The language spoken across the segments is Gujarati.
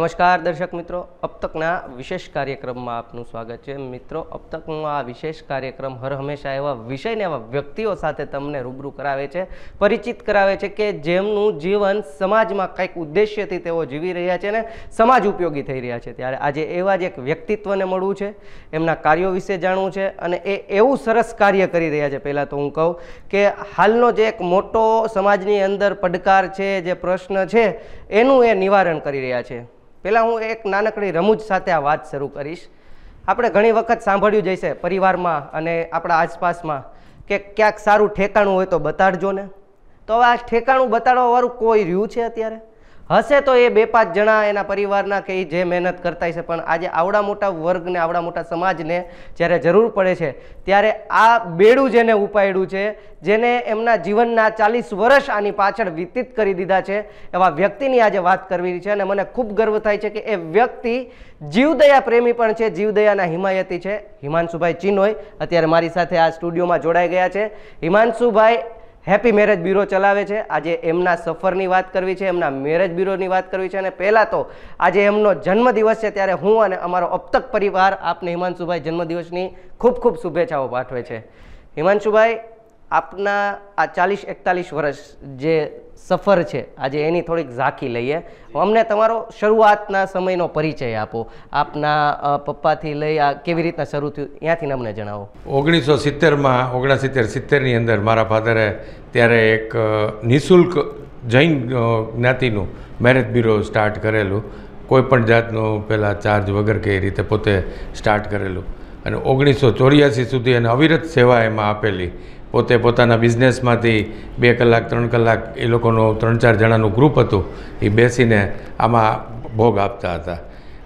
નમસ્કાર દર્શક મિત્રો, અપતકના વિશેષ કાર્યક્રમમાં આપનું સ્વાગત છે. મિત્રો અપતકનો આ વિશેષ કાર્યક્રમ હર હંમેશા એવા વિષયને એવા વ્યક્તિઓ સાથે તમને રૂબરૂ કરાવે છે, પરિચિત કરાવે છે કે જેમનું જીવન સમાજમાં કંઈક ઉદ્દેશ્યથી તેઓ જીવી રહ્યા છે ને સમાજ ઉપયોગી થઈ રહ્યા છે. ત્યારે આજે એવા જ એક વ્યક્તિત્વને મળવું છે, એમના કાર્યો વિશે જાણવું છે અને એ એવું સરસ કાર્ય કરી રહ્યા છે. પહેલાં તો હું કહું કે હાલનો જે એક મોટો સમાજની અંદર પડકાર છે, જે પ્રશ્ન છે, એનું એ નિવારણ કરી રહ્યા છે. પહેલાં હું એક નાનકડી રમૂજ સાથે આ વાત શરૂ કરીશ. આપણે ઘણી વખત સાંભળ્યું જશે પરિવારમાં અને આપણા આસપાસમાં કે ક્યાંક સારું ઠેકાણું હોય તો બતાડજો ને. તો આ ઠેકાણું બતાડવાવાળું કોઈ રહ્યું છે અત્યારે? હશે તો એ બે પાંચ જણા એના પરિવારના કે જે મહેનત કરતા હશે પણ આજે આવડા મોટા વર્ગને, આવડા મોટા સમાજને જ્યારે જરૂર પડે છે, ત્યારે આ બેડું જેને ઉપાડ્યું છે, જેને એમના જીવનના ચાલીસ વર્ષ આની પાછળ વ્યતીત કરી દીધા છે, એવા વ્યક્તિની આજે વાત કરવી છે અને મને ખૂબ ગર્વ થાય છે કે એ વ્યક્તિ જીવદયા પ્રેમી પણ છે, જીવદયાના હિમાયતી છે. હિમાંશુભાઈ ચિનોય અત્યારે મારી સાથે આ સ્ટુડિયોમાં જોડાઈ ગયા છે. હિમાંશુભાઈ હેપી મેરેજ બ્યુરો ચલાવે છે. આજે એમના સફરની વાત કરવી છે, એમના મેરેજ બ્યુરોની વાત કરવી છે અને પહેલાં તો આજે એમનો જન્મદિવસ છે ત્યારે હું અને અમારો અપતક પરિવાર આપને હિમાંશુભાઈ જન્મદિવસની ખૂબ ખૂબ શુભેચ્છાઓ પાઠવે છે. હિમાંશુભાઈ, આપના આ ચાલીસ એકતાલીસ વર્ષ જે સફર છે, આજે એની થોડીક ઝાંખી લઈએ. અમને તમારો શરૂઆતના સમયનો પરિચય આપો. આપના પપ્પાથી લઈ આ કેવી રીતના શરૂ થયું ત્યાંથી અમને જણાવો. ઓગણીસો સિત્તેરમાં, ઓગણસિત્તેર સિત્તેરની અંદર મારા ફાધરે ત્યારે એક નિઃશુલ્ક જૈન જ્ઞાતિનું મેરેજ બ્યુરો સ્ટાર્ટ કરેલું. કોઈપણ જાતનો પહેલાં ચાર્જ વગર કે એ રીતે પોતે સ્ટાર્ટ કરેલું. અને ઓગણીસો ચોર્યાસી સુધી એને અવિરત સેવા એમાં આપેલી. પોતે પોતાના બિઝનેસમાંથી બે કલાક, ત્રણ કલાક એ લોકોનું ત્રણ ચાર જણાનું ગ્રુપ હતું. એ બેસીને આમાં ભોગ આપતા હતા.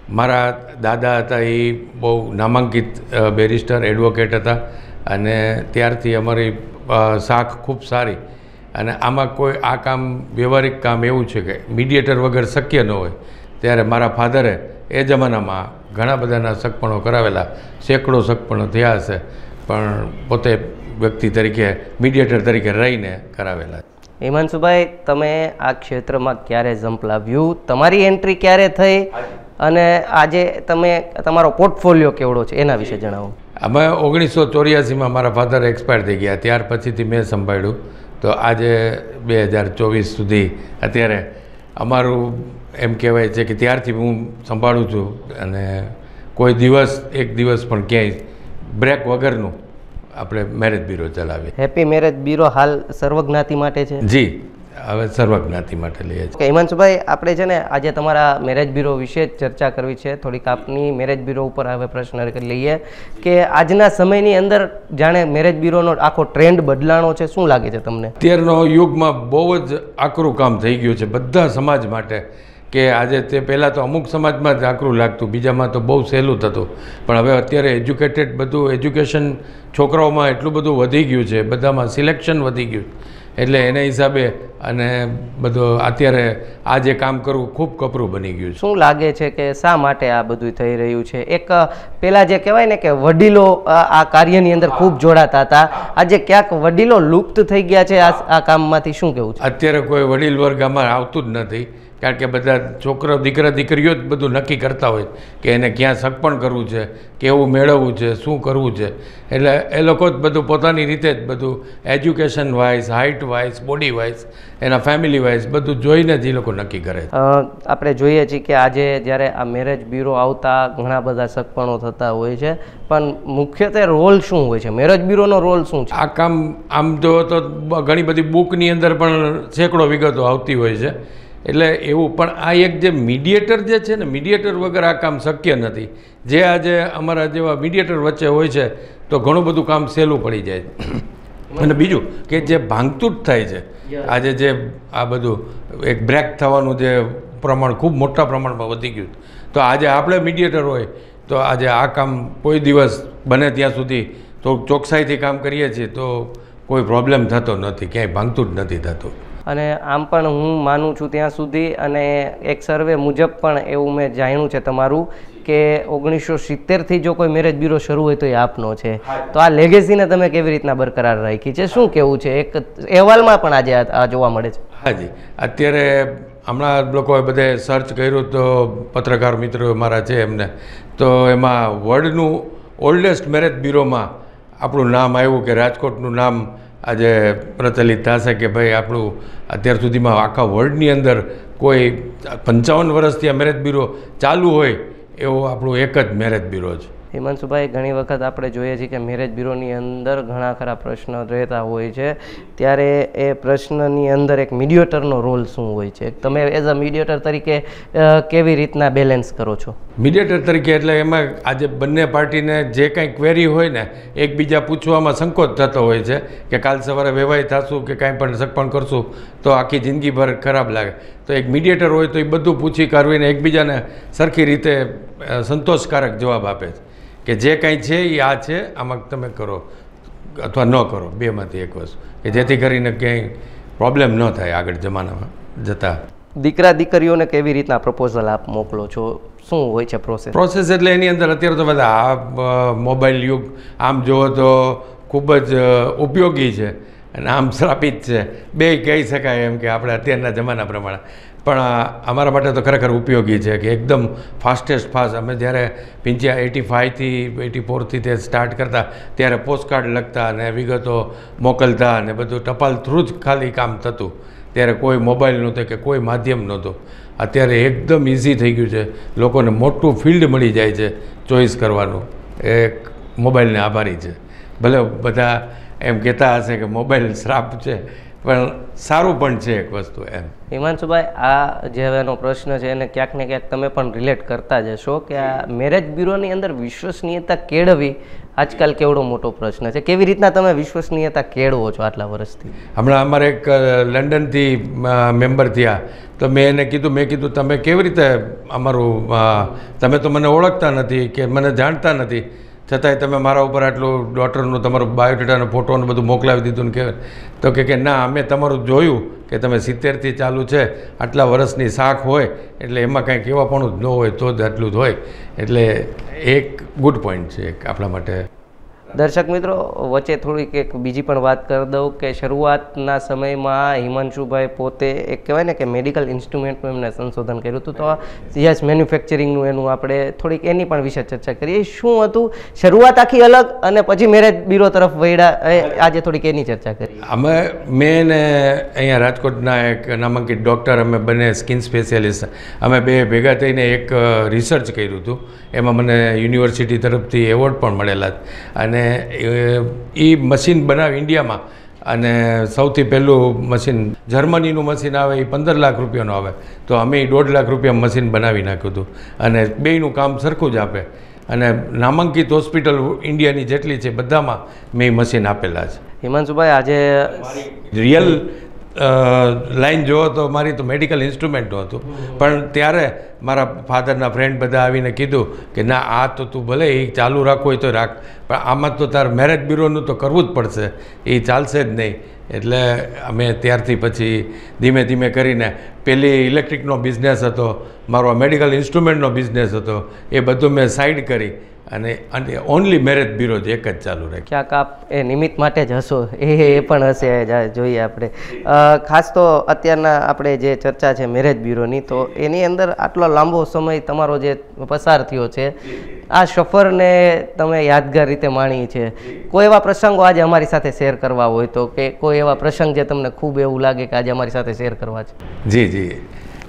મારા દાદા હતા એ બહુ નામાંકિત બેરિસ્ટર, એડવોકેટ હતા. અને ત્યારથી અમારી શાખ ખૂબ સારી. અને આમાં કોઈ આ કામ વ્યવહારિક કામ એવું છે કે મીડિયેટર વગર શક્ય ન હોય ત્યારે મારા ફાધરે એ જમાનામાં ઘણા બધાના સગપણો કરાવેલા. સેંકડો સગપણો થયા હશે પણ પોતે વ્યક્તિ તરીકે મીડિયેટર તરીકે રહીને કરાવેલા. હિમાંશુભાઈ તમે આ ક્ષેત્રમાં ક્યારે ઝંપલાવ્યું તમારી એન્ટ્રી ક્યારે થઈ? અને આજે તમે તમારો પોર્ટફોલિયો કેવડો છે? એના વિશે જણાવો. અમે ઓગણીસો ચોર્યાસીમાં મારા ફાધર એક્સપાયર થઈ ગયા. ત્યાર પછીથી મેં સંભાળ્યું. તો આજે બે હજાર ચોવીસ સુધી અત્યારે અમારું એમ કહેવાય છે કે ત્યારથી હું સંભાળું છું અને કોઈ દિવસ એક દિવસ પણ ક્યાંય બ્રેક વગરનું આપણે મેરેજ બ્યુરો ચલાવીએ. હેપી મેરેજ બ્યુરો હાલ સર્વજ્ઞાતિ માટે છે. જી. હવે સર્વજ્ઞાતિ માટે લઈએ છીએ. કે હિમાંશુભાઈ આપણે છે ને આજે તમારા મેરેજ બ્યુરો વિશે જ ચર્ચા કરવી છે. થોડીક આપની મેરેજ બ્યુરો ઉપર હવે પ્રશ્ન કરી લઈએ કે આજના સમયની અંદર જાણે મેરેજ બ્યુરોનો આખો ટ્રેન્ડ બદલાણો છે શું લાગે છે તમને? અત્યારનો યુગમાં બહુ જ આકરું કામ થઈ ગયું છે બધા સમાજ માટે કે આજે તે પહેલાં તો અમુક સમાજમાં જ આકરું લાગતું બીજામાં તો બહુ સહેલું થતું. પણ હવે અત્યારે એજ્યુકેટેડ બધું એજ્યુકેશન છોકરાઓમાં એટલું બધું વધી ગયું છે બધામાં સિલેક્શન વધી ગયું એટલે એના હિસાબે અને બધું અત્યારે આ જે કામ કરવું ખૂબ કપરું બની ગયું છે. શું લાગે છે કે શા માટે આ બધું થઈ રહ્યું છે? એક પહેલાં જે કહેવાય ને કે વડીલો આ કાર્યની અંદર ખૂબ જોડાતા હતા. આજે ક્યાંક વડીલો લુપ્ત થઈ ગયા છે આ આ કામમાંથી શું કહેવું છે? અત્યારે કોઈ વડીલ વર્ગ આમાં આવતું જ નથી. કારણ કે બધા છોકરો દીકરા દીકરીઓ જ બધું નક્કી કરતા હોય કે એને ક્યાં સગપણ કરવું છે કેવું મેળવવું છે શું કરવું છે. એટલે એ લોકો જ બધું પોતાની રીતે જ બધું education wise height wise body wise એના ફેમિલી વાઇઝ બધું જોઈને જ એ લોકો નક્કી કરે આપણે જોઈએ છીએ કે આજે જ્યારે આ મેરેજ બ્યુરો આવતા ઘણા બધા સગપણો થતા હોય છે પણ મુખ્યત્વે રોલ શું હોય છે? મેરેજ બ્યુરોનો રોલ શું છે? આ કામ આમ જો તો ઘણી બધી બુકની અંદર પણ સેંકડો વિગતો આવતી હોય છે. એટલે એવું પણ આ એક જે મીડિયેટર જે છે ને મીડિયેટર વગર આ કામ શક્ય નથી. જે આજે અમારા જેવા મીડિયેટર વચ્ચે હોય છે તો ઘણું બધું કામ સહેલું પડી જાય અને બીજું કે જે ભાંગતૂટ થાય છે આજે જે આ બધું એક બ્રેક થવાનું જે પ્રમાણ ખૂબ મોટા પ્રમાણમાં વધી ગયું તો આજે આપણે મીડિયેટર હોય તો આજે આ કામ કોઈ દિવસ બને ત્યાં સુધી તો ચોકસાઈથી કામ કરીએ છીએ તો કોઈ પ્રોબ્લેમ થતો નથી ક્યાંય ભાંગતું જ નથી થતું. અને આમ પણ હું માનું છું ત્યાં સુધી અને એક સર્વે મુજબ પણ એવું મેં જાણ્યું છે તમારું કે ઓગણીસો સિત્તેરથી જો કોઈ મેરેજ બ્યુરો શરૂ હોય તો એ આપનો છે. તો આ લેગેસીને તમે કેવી રીતના બરકરાર રાખી છે? શું કેવું છે? એક અહેવાલમાં પણ આજે આ- જોવા મળે છે. હાજી અત્યારે હમણાં લોકોએ બધે સર્ચ કર્યું તો પત્રકાર મિત્રો મારા છે એમને. તો એમાં વર્લ્ડનું ઓલ્ડેસ્ટ મેરેજ બ્યુરોમાં આપણું નામ આવ્યું કે રાજકોટનું નામ આજે પ્રચલિત થશે કે ભાઈ આપણું અત્યાર સુધીમાં આખા વર્લ્ડની અંદર કોઈ પંચાવન વર્ષથી આ મેરેજ બ્યુરો ચાલુ હોય એવો આપણું એક જ મેરેજ બ્યુરો છે. હિમાંશુભાઈ, ઘણી વખત આપણે જોઈએ છીએ કે મેરેજ બ્યુરોની અંદર ઘણા ખરા પ્રશ્નો રહેતા હોય છે. ત્યારે એ પ્રશ્નની અંદર એક મીડિયેટરનો રોલ શું હોય છે? તમે એઝ અ મીડિયેટર તરીકે કેવી રીતના બેલેન્સ કરો છો? મીડિયેટર તરીકે એટલે એમાં આજે બંને પાર્ટીને જે કાંઈ ક્વેરી હોય ને, એકબીજા પૂછવામાં સંકોચ થતો હોય છે કે કાલ સવારે વેવાય થશું કે કાંઈ પણ સગપણ કરશું, તો આખી જિંદગીભર ખરાબ લાગે. તો એક મીડિયેટર હોય તો એ બધું પૂછી કાઢવીને એકબીજાને સરખી રીતે સંતોષકારક જવાબ આપે છે. કે જે કાંઈ છે એ આ છે આમાં તમે કરો. અથવા ન કરો બેમાંથી એક વસ્તુ. કે જેથી કરીને ક્યાંય પ્રોબ્લેમ ન થાય આગળ જમાનામાં જતાં. દીકરા દીકરીઓને કેવી રીતના પ્રપોઝલ આપ મોકલો છો? શું હોય છે પ્રોસેસ પ્રોસેસ એટલે એની અંદર અત્યારે તો બધા આ મોબાઈલ યુગ આમ જુઓ તો ખૂબ જ ઉપયોગી છે અને આમ શ્રાપિત છે. બે કહી શકાય એમ કે આપણે અત્યારના જમાના પ્રમાણે. પણ અમારા માટે તો ખરેખર ઉપયોગી છે કે એકદમ ફાસ્ટેસ્ટ ફાસ્ટ અમે જ્યારે પિંચ્યા એટી ફાઇવથી એટી ફોરથી તે સ્ટાર્ટ કરતા, ત્યારે પોસ્ટકાર્ડ લખતા અને વિગતો મોકલતા અને બધું ટપાલ થ્રુ જ ખાલી કામ થતું. ત્યારે કોઈ મોબાઈલ નહોતો કે કોઈ માધ્યમ નહોતું. અત્યારે એકદમ ઇઝી થઈ ગયું છે. લોકોને મોટું ફિલ્ડ મળી જાય છે ચોઈસ કરવાનું. એક મોબાઈલને આભારી છે. ભલે બધા એમ કહેતા હશે કે મોબાઈલ શ્રાપ છે પણ સારું પણ છે એક વસ્તુ એમ. હિમાંશુભાઈ આ જે હવેનો પ્રશ્ન છે એને ક્યાંક ને ક્યાંક તમે પણ રિલેટ કરતા જશો કે આ મેરેજ બ્યુરોની અંદર વિશ્વસનીયતા કેળવી આજકાલ કેવડો મોટો પ્રશ્ન છે? કેવી રીતના તમે વિશ્વસનીયતા કેળવો છો આટલા વર્ષથી? હમણાં અમારે એક લંડનથી મેમ્બર થયા. તો મેં એને કીધું મેં કીધું તમે કેવી રીતે અમારું તમે તો મને ઓળખતા નથી કે મને જાણતા નથી. છતાંય તમે મારા ઉપર આટલું ડોટરનું તમારું બાયોડેટાનો ફોટો ને બધું મોકલાવી દીધું કે તો કે કે ના, અમે તમારું જોયું કે તમે સિત્તેરથી ચાલુ છે, આટલા વર્ષની શાખ હોય, એટલે એમાં કાંઈ પણ જ ન હોય, તો જ આટલું જ હોય. એટલે એક ગુડ પોઈન્ટ છે એક આપણા માટે. દર્શક મિત્રો, વચ્ચે થોડીક એક બીજી પણ વાત કરી દઉં કે શરૂઆતના સમયમાં હિમાંશુભાઈ પોતે એક કહેવાય ને કે મેડિકલ ઇન્સ્ટ્રુમેન્ટનું એમને સંશોધન કર્યું હતું. તો યસ મેન્યુફેક્ચરિંગનું એનું આપણે થોડીક એની પણ વિશે ચર્ચા કરીએ. શું હતું? શરૂઆત આખી અલગ અને પછી મેરેજ બ્યુરો તરફ વૈડા આજે થોડીક એની ચર્ચા કરી અમે, મેં ને અહીંયા રાજકોટના એક નામાંકિત ડૉક્ટર અમે બંને સ્કિન સ્પેશિયાલિસ્ટ અમે બે ભેગા થઈને એક રિસર્ચ કર્યું હતું. એમાં મને યુનિવર્સિટી તરફથી એવોર્ડ પણ મળેલા. અને એ મશીન બનાવી ઇન્ડિયામાં. અને સૌથી પહેલું મશીન જર્મનીનું મશીન આવે એ પંદર લાખ રૂપિયાનું આવે. તો અમે દોઢ લાખ રૂપિયા મશીન બનાવી નાખ્યું હતું. અને બેયનું કામ સરખું જ આપે. અને નામાંકિત હોસ્પિટલ ઇન્ડિયાની જેટલી છે બધામાં મેં મશીન આપેલા છે. હિમાંશુભાઈ આજે રિયલ લાઈન જુઓ તો મારી તો મેડિકલ ઇન્સ્ટ્રુમેન્ટનું હતું. પણ ત્યારે મારા ફાધરના ફ્રેન્ડ બધા આવીને કીધું કે ના, આ તો તું ભલે એ ચાલુ રાખવું હોય તો રાખ, પણ આમાં તો તાર મેરેજ બ્યુરોનું તો કરવું જ પડશે. એ ચાલશે જ નહીં. એટલે અમે ત્યારથી પછી ધીમે ધીમે કરીને પેલી ઇલેક્ટ્રિકનો બિઝનેસ હતો, મારો મેડિકલ ઇન્સ્ટ્રુમેન્ટનો બિઝનેસ હતો, એ બધું મેં સાઈડ કરી. અને અને ઓનલી મેરેજ બ્યુરો જ એક જ ચાલુ રહે ક્યાંક આપ એ નિમિત્ત માટે જ હશો. એ એ પણ હશે જોઈએ આપણે. ખાસ તો અત્યારના આપણે જે ચર્ચા છે મેરેજ બ્યુરોની તો એની અંદર આટલો લાંબો સમય તમારો જે પસાર થયો છે આ સફરને તમે યાદગાર રીતે માણી છે. કોઈ એવા પ્રસંગો આજે અમારી સાથે શેર કરવા હોય તો કે કોઈ એવા પ્રસંગ જે તમને ખૂબ એવું લાગે કે આજે અમારી સાથે શેર કરવા છે? જી જી.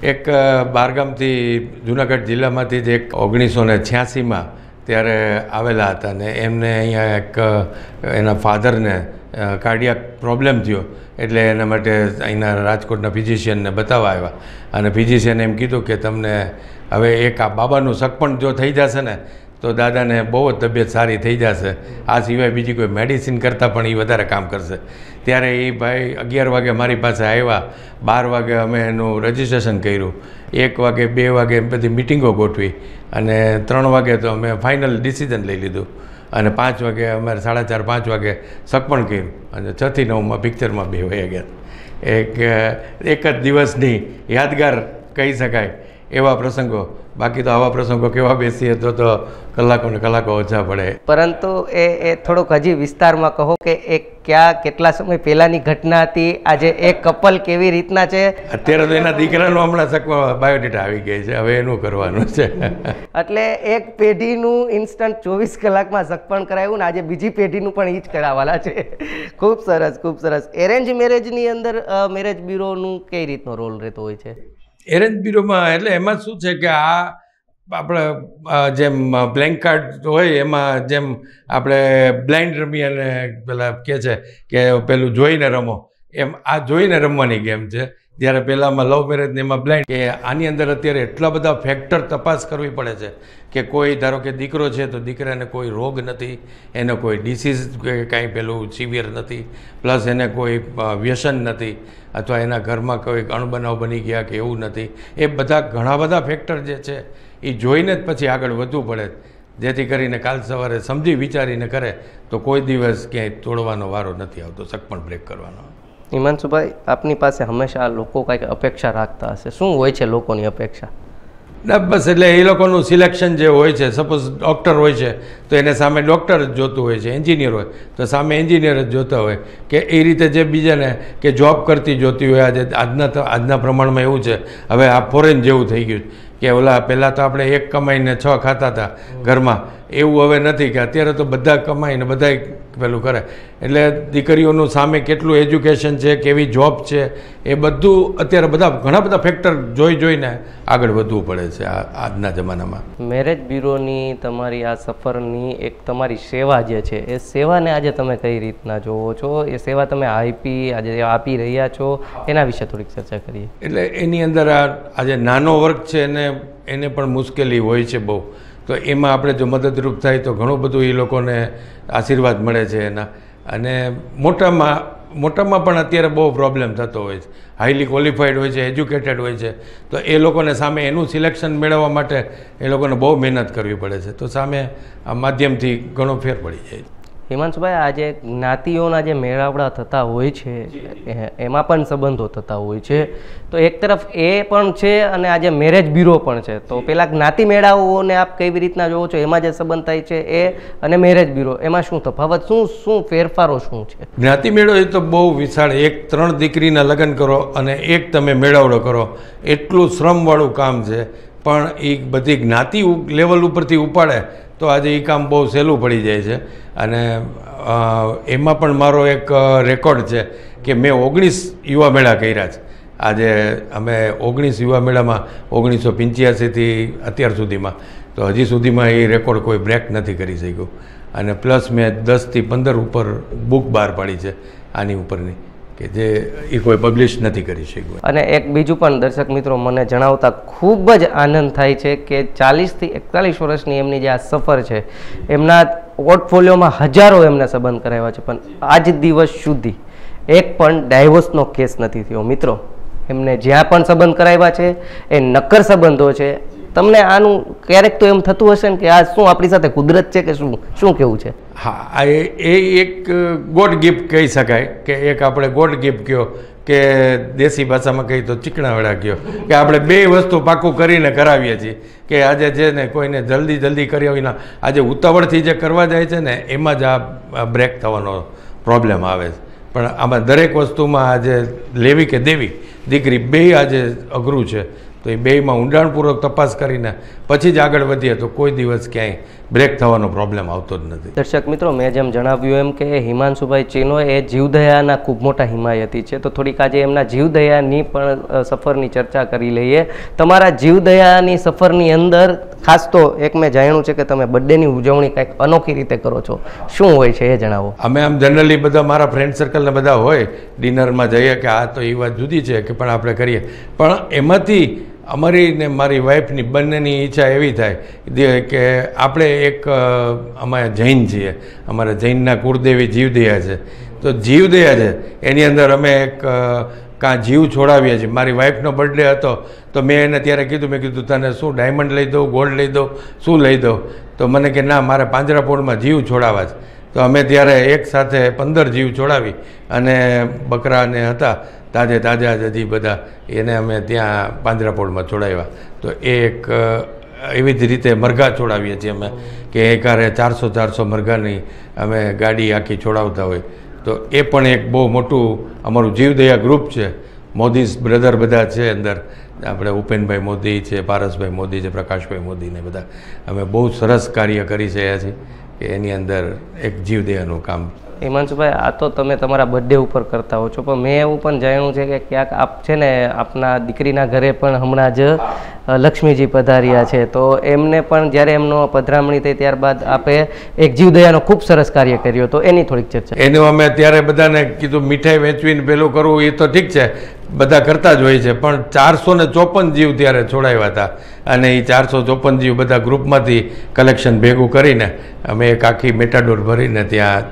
એક બારગામથી જુનાગઢ જિલ્લામાંથી જ એક ઓગણીસો ને છ્યાસીમાં ત્યારે આવેલા હતા ને એમને અહીંયા એક, એના ફાધરને કાર્ડિયાક પ્રોબ્લેમ થયો. એટલે એના માટે અહીંના રાજકોટના ફિઝિશિયનને બતાવવા આવ્યા. અને ફિઝિશિયને એમ કીધું કે તમને હવે એક આ બાબાનું સગપણ જો થઈ જશે ને તો દાદાને બહુ જ તબિયત સારી થઈ જશે. આ સિવાય બીજી કોઈ મેડિસિન કરતાં પણ એ વધારે કામ કરશે. ત્યારે એ ભાઈ અગિયાર વાગે મારી પાસે આવ્યા. બાર વાગે અમે એનું રજિસ્ટ્રેશન કર્યું. એક વાગે, બે વાગે એમ બધી મિટિંગો ગોઠવી. અને ત્રણ વાગે તો અમે ફાઇનલ ડિસિઝન લઈ લીધું. અને પાંચ વાગે, અમારે સાડા ચાર, પાંચ વાગે સગપણ કર્યું. અને છથી નવમાં પિક્ચરમાં બે વયા ગયા. એક એક જ દિવસની યાદગાર કહી શકાય. એવા પ્રસંગો. બાકી તો આવા પ્રસંગો કેવા બેસીએ તો તો કલાકો ને કલાકો ઓછા પડે. પરંતુ એ એ થોડુંક હજી વિસ્તારમાં કહો કે એ ક્યાં કેટલા સમય પહેલાંની ઘટના હતી આજે એ કપલ કેવી રીતના છે? અત્યારે તો એના દીકરાનું હમણાં શકમાં બાયોડેટા આવી ગઈ છે હવે એનું કરવાનું છે. એટલે એક પેઢીનું ઇન્સ્ટન્ટ ચોવીસ કલાકમાં સગપણ કરાવ્યું ને આજે બીજી પેઢીનું પણ એ જ કરાવવાના છે. ખૂબ સરસ ખૂબ સરસ. એરેન્જ મેરેજની અંદર મેરેજ બ્યુરોનું કઈ રીતનો રોલ રહેતો હોય છે? એરેન્જ બ્યુરોમાં એટલે એમાં શું છે કે આ આપણે જેમ બ્લેન્ક કાર્ડ હોય એમાં જેમ આપણે બ્લાઇન્ડ રમી અને પેલા કહે છે કે પેલું જોઈને રમો. એમ આ જોઈને રમવાની ગેમ છે. જ્યારે પહેલાંમાં લવ મેરેજ ને એમાં બ્લાઇન્ડ કે આની અંદર અત્યારે એટલા બધા ફેક્ટર તપાસ કરવી પડે છે કે કોઈ, ધારો કે દીકરો છે તો દીકરાને કોઈ રોગ નથી, એને કોઈ ડિસીઝ કાંઈ પેલું સિવિયર નથી પ્લસ એને કોઈ વ્યસન નથી, અથવા એના ઘરમાં કોઈ અણબનાવ બની ગયા કે એવું નથી. એ બધા ઘણા બધા ફેક્ટર જે છે એ જોઈને જ પછી આગળ વધવું પડે. જેથી કરીને કાલ સવારે સમજી વિચારીને કરે તો કોઈ દિવસ ક્યાંય તોડવાનો વારો નથી આવતો સકપણ બ્રેક કરવાનો. હિમાંશુભાઈ આપની પાસે હંમેશા લોકો કાંઈક અપેક્ષા રાખતા હશે. શું હોય છે લોકોની અપેક્ષા? ના, બસ એટલે એ લોકોનું સિલેક્શન જે હોય છે, સપોઝ ડૉક્ટર હોય છે, તો એને સામે ડૉક્ટર જ જોતું હોય છે, એન્જિનિયર હોય, તો સામે એન્જિનિયર જ જોતા હોય. કે એ રીતે જે બીજાને કે જોબ કરતી જોતી હોય, આજે આજના આજના પ્રમાણમાં એવું છે, હવે આ ફોરેન જેવું થઈ ગયું કે ઓલા, પહેલાં તો આપણે એક કમાઈને છ ખાતા હતા ઘરમાં એવું હવે નથી કે અત્યારે તો બધા કમાઈને બધા પેલું કરે. એટલે દીકરીઓનું સામે કેટલું એજ્યુકેશન છે કેવી જોબ છે એ બધું અત્યારે બધા ઘણા બધા ફેક્ટર જોઈ જોઈને આગળ વધવું પડે છે આ આજના જમાનામાં. મેરેજ બ્યુરોની તમારી આ સફરની એક તમારી સેવા જે છે એ સેવાને આજે તમે કઈ રીતના જોવો છો? એ સેવા તમે આપી આજે આપી રહ્યા છો? એના વિશે થોડીક ચર્ચા કરીએ. એટલે એની અંદર આ આજે નાનો વર્ગ છે એને એને પણ મુશ્કેલી હોય છે બહુ. તો એમાં આપણે જો મદદરૂપ થાય તો ઘણું બધું એ લોકોને આશીર્વાદ મળે છે એના. અને મોટામાં મોટામાં પણ અત્યારે બહુ પ્રોબ્લેમ થતો હોય છે. હાઈલી ક્વોલિફાઈડ હોય છે એજ્યુકેટેડ હોય છે. તો એ લોકોને સામે એનું સિલેક્શન મેળવવા માટે એ લોકોને બહુ મહેનત કરવી પડે છે. તો સામે આ માધ્યમથી ઘણો ફેર પડી જાય છે. હિમાંશુભાઈ આજે જ્ઞાતિઓના જે મેળાવડા થતા હોય છે એમાં પણ સંબંધો થતા હોય છે. તો એક તરફ એ પણ છે અને આજે મેરેજ બ્યુરો પણ છે. તો પેલા જ્ઞાતિ મેળાઓને આપ કેવી રીતના જોવો છો? એમાં જે સંબંધ થાય છે એ અને મેરેજ બ્યુરો એમાં શું તફાવત? શું શું ફેરફારો શું છે? જ્ઞાતિ મેળો એ તો બહુ વિશાળ એક ત્રણ દીકરીના લગ્ન કરો અને એક તમે મેળાવડો કરો. એટલું શ્રમવાળું કામ છે. પણ એ બધી જ્ઞાતિ લેવલ ઉપરથી ઉપાડે, તો આજે એ કામ બહુ સહેલું પડી જાય છે. અને એમાં પણ મારો એક રેકોર્ડ છે કે મેં ઓગણીસ યુવા મેળા કર્યા છે. આજે અમે ઓગણીસ યુવા મેળામાં ઓગણીસો પંચ્યાસીથી અત્યાર સુધીમાં. તો હજી સુધીમાં એ રેકોર્ડ કોઈ બ્રેક નથી કરી શક્યું. અને પ્લસ મેં દસથી પંદર ઉપર બુક બહાર પાડી છે આની ઉપરની. કે જે એ કોઈ પબ્લિશ નથી કરી શક્યું. અને એક બીજું પણ દર્શક મિત્રો મને જણાવતા ખૂબ જ આનંદ થાય છે કે ચાલીસથી એકતાલીસ વર્ષની એમની જે આ સફર છે, એમના પોર્ટફોલિયોમાં હજારો એમને સંબંધ કરાવ્યા છે, પણ આજ દિવસ સુધી એક પણ ડાયવોર્સનો કેસ નથી થયો. મિત્રો, એમને જ્યાં પણ સંબંધ કરાવ્યા છે, એ નક્કર સંબંધો છે તમને આનું ક્યારેક તો એમ થતું હશે ને કે આ શું આપણી સાથે કુદરત છે કે શું? શું કેવું છે? હા એ એક ગોડ ગિફ્ટ કહી શકાય કે એક આપણે ગોડ ગિફ્ટ કહો કે દેશી ભાષામાં કહીએ તો ચીકણાવડા કહો કે આપણે બે વસ્તુ પાકું કરીને કરાવીએ છીએ કે આજે છે ને કોઈને જલ્દી જલ્દી કર્યા વિના આજે ઉતાવળથી જે કરવા જાય છે ને એમાં જ આ બ્રેક થવાનો પ્રોબ્લેમ આવે છે. પણ આમાં દરેક વસ્તુમાં આજે લેવી કે દેવી, દીકરી બે આજે અઘરું છે. તો એ બેયમાં ઊંડાણપૂર્વક તપાસ કરીને પછી જ આગળ વધીએ તો કોઈ દિવસ ક્યાંય બ્રેક થવાનો પ્રોબ્લેમ આવતો જ નથી. દર્શક મિત્રો મેં જેમ જણાવ્યું એમ કે હિમાંશુભાઈ ચેનો એ જીવદયાના ખૂબ મોટા હિમાયતી છે. તો થોડીક આજે એમના જીવદયાની પણ સફરની ચર્ચા કરી લઈએ. તમારા જીવદયાની સફરની અંદર ખાસ તો એક મેં જાણ્યું છે કે તમે બર્થડેની ઉજવણી કંઈક અનોખી રીતે કરો છો. શું હોય છે એ જણાવો. અમે આમ જનરલી બધા મારા ફ્રેન્ડ સર્કલને બધા હોય ડિનરમાં જઈએ કે આ તો એ વાત જુદી છે કે પણ આપણે કરીએ. પણ એમાંથી અમારી ને મારી વાઈફની બંનેની ઈચ્છા એવી થાય કે આપણે એક અમારે અમે જૈન છીએ. અમારા જૈનના કુળદેવી જીવદયા છે. તો જીવદયા છે. એની અંદર અમે એક કાં જીવ છોડાવીએ છીએ. મારી વાઈફનો બર્થડે હતો, તો મેં એને ત્યારે કીધું, મેં કીધું, તને શું ડાયમંડ લઈ દઉં ગોલ્ડ લઈ દઉં, શું લઈ દઉં? તો મને કે, ના, મારે પાંજરાપોળમાં જીવ છોડાવવા છે. તો અમે ત્યારે એક સાથે પંદર જીવ છોડાવી અને બકરાને હતા. તાજે તાજા જ હજી બધા એને અમે ત્યાં પાંજરાપોળમાં છોડાવ્યા. તો એ એક એવી જ રીતે મરઘા છોડાવીએ છીએ અમે, કે એકારે ચારસો ચારસો મરઘાની અમે ગાડી આખી છોડાવતા હોય. તો એ પણ એક બહુ મોટું અમારું જીવદયા ગ્રુપ છે. મોદીસ બ્રધર બધા છે અંદર. આપણે ઉપેનભાઈ મોદી છે, પારસભાઈ મોદી છે, પ્રકાશભાઈ મોદી ને બધા. અમે બહુ સરસ કાર્ય કરી રહ્યા છીએ કે એની અંદર એક જીવદેહનું કામ. હિમાંશુભાઈ આ તો તમે તમારા બર્થડે ઉપર કરતા હો છો પણ મેં એવું પણ જાણ્યું છે કે ક્યાંક આપ છે ને આપના દીકરીના ઘરે પણ હમણાં જ લક્ષ્મીજી પધાર્યા છે. તો એમને પણ જ્યારે એમનો પધરામણી થઈ ત્યારબાદ આપે એક જીવદયાનો ખૂબ સરસ કાર્ય કર્યો. તો એની થોડીક ચર્ચા. એનું અમે ત્યારે બધાને કીધું મીઠાઈ વેચવીને પેલું કરવું એ તો ઠીક છે. બધા કરતા જ હોય છે. પણ ચારસો ને ચોપન જીવ ત્યારે છોડાવ્યા હતા. અને એ ચારસો ચોપન જીવ બધા ગ્રુપમાંથી કલેક્શન ભેગું કરીને અમે એક આખી મેટાડોર ભરીને ત્યાં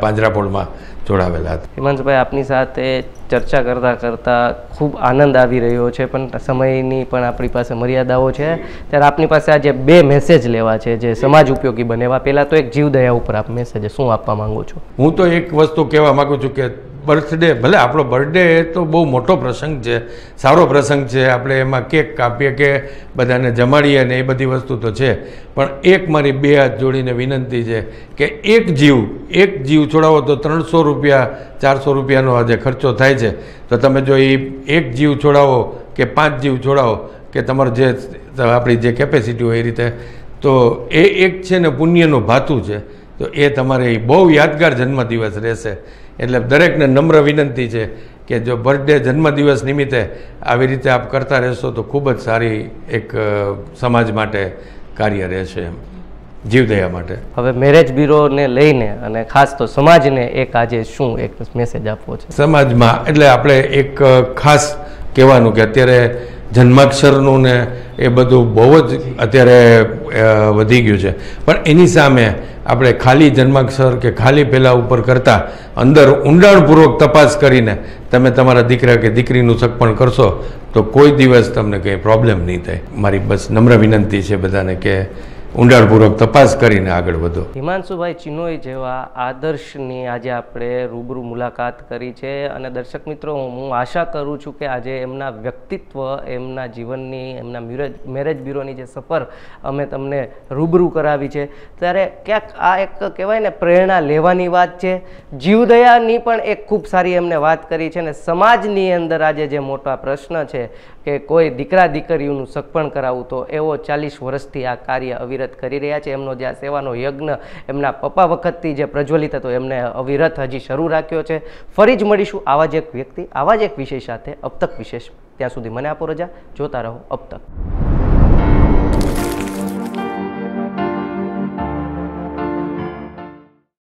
પાંજરાપોળમાં છોડાવેલા હતા. હિમાંશભાઈ આપની સાથે ચર્ચા કરતાં કરતાં ખૂબ આનંદ આવી રહ્યો છે પણ સમયની પણ આપણી પાસે મર્યાદાઓ છે. ત્યારે આપની પાસે આજે બે મેસેજ લેવા છે જે સમાજ ઉપયોગી બને. એવા પહેલાં તો એક જીવદયા ઉપર આપ મેસેજ શું આપવા માગો છો? હું તો એક વસ્તુ કહેવા માગું છું કે બર્થડે, ભલે આપણો બર્થડે તો બહુ મોટો પ્રસંગ છે, સારો પ્રસંગ છે, આપણે એમાં કેક કાપીએ કે બધાને જમાડીએ ને એ બધી વસ્તુ તો છે. પણ એક મારી બે હાથ જોડીને વિનંતી છે કે એક જીવ એક જીવ છોડાવો તો ત્રણસો રૂપિયા, ચારસો રૂપિયાનો આજે ખર્ચો થાય છે. તો તમે જો એ એક જીવ છોડાવો કે પાંચ જીવ છોડાવો કે તમારો જે આપણી જે કેપેસિટી હોય એ રીતે, તો એ એક છે ને પુણ્યનું ભાતું છે. તો એ તમારે બહુ યાદગાર જન્મદિવસ રહેશે. એટલે દરેકને નમ્ર વિનંતી છે કે જો બર્થડે જન્મદિવસ નિમિત્તે આવી રીતે આપ કરતા રહેશો તો ખૂબ જ સારી એક સમાજ માટે કાર્ય રહેશે એમ. જીવદયા માટે. હવે મેરેજ બ્યુરોને લઈને અને ખાસ તો સમાજને એક આજે શું એક મેસેજ આપવો છે? સમાજમાં એટલે આપણે એક ખાસ કહેવાનું કે અત્યારે જન્માક્ષરનું ને એ બધું બહુ જ અત્યારે વધી ગયું છે. પણ એની સામે આપણે ખાલી જન્માક્ષર કે ખાલી પેલા ઉપર કરતાં અંદર ઊંડાણપૂર્વક તપાસ કરીને તમે તમારા દીકરા કે દીકરીનું સગપણ કરશો, તો કોઈ દિવસ તમને કંઈ પ્રોબ્લેમ નહીં થાય. મારી બસ નમ્ર વિનંતી છે બધાને કે ઊંડાણપૂર્વક તપાસ કરીને આગળ વધો. હિમાંશુભાઈ ચિનોય જેવા આદર્શની આજે આપણે રૂબરૂ મુલાકાત કરી છે અને દર્શક મિત્રો, હું આશા કરું છું કે આજે એમના વ્યક્તિત્વ, એમના જીવનની, એમના મ્યુરેજ, મેરેજ બ્યુરોની જે સફર અમે તમને રૂબરૂ કરાવી છે. ત્યારે ક્યાંક આ એક કહેવાય ને, પ્રેરણા લેવાની વાત છે. જીવદયાની પણ એક ખૂબ સારી એમને વાત કરી છે અને સમાજની અંદર આજે જે મોટા પ્રશ્ન છે કે કોઈ દીકરા દીકરીઓનું સગપણ કરાવવું તો એવો ચાલીસ વર્ષથી આ કાર્ય અવિરત કરી રહ્યા છે. એમનો જે આ સેવાનો યજ્ઞ, એમના પપ્પા વખતથી જે પ્રજ્વલિત હતો, એમને અવિરત હજી શરૂ રાખ્યો છે. ફરી જ મળીશું આવા જ એક વ્યક્તિ, આવા જ એક વિષય સાથે અપતક વિશેષ. ત્યાં સુધી મને આપો રજા. જોતા રહો અબ તક